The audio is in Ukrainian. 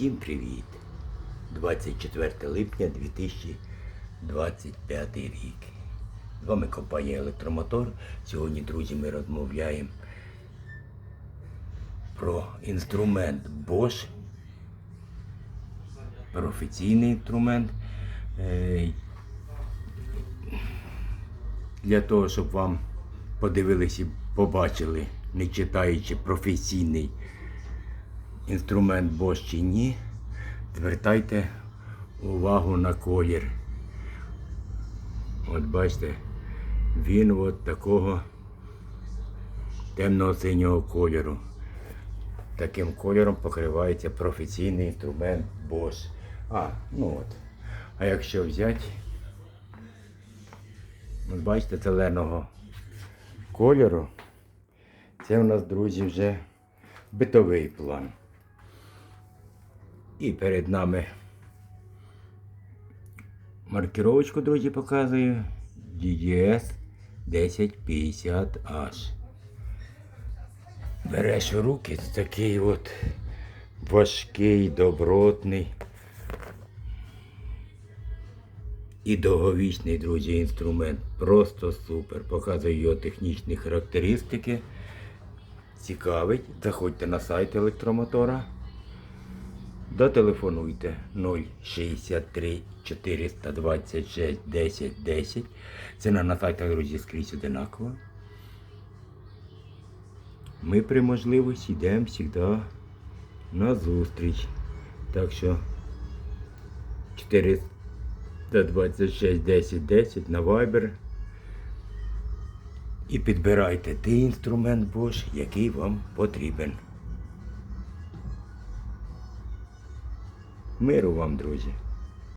Всім привіт! 24 липня 2025 рік. З вами компанія Електромотор. Сьогодні, друзі, ми розмовляємо про інструмент Bosch. Професійний інструмент. Е, Для того, щоб вам подивилися і побачили, не читаючи професійний інструмент Bosch чи ні, звертайте увагу на колір. От бачите, він от такого темного синього кольору. Таким кольором покривається професійний інструмент Bosch. А, ну от. А якщо взяти, от бачите, зеленого кольору, це у нас, друзі, вже битовий план. І перед нами маркировочку, друзі, показую. DDS 1050H. Береш у руки такий от важкий, добротний і довговічний, друзі, інструмент. Просто супер. Показую його технічні характеристики. Цікавить. Заходьте на сайт електромотора. Дотелефонуйте 063 426 10 10. Ціна на сайтах, друзі, скрізь одинакова. Ми при можливості йдемо завжди на зустріч. Так що 426 10 10 на Viber. І підбирайте той інструмент Bosch, який вам потрібен. Миру вам, друзі!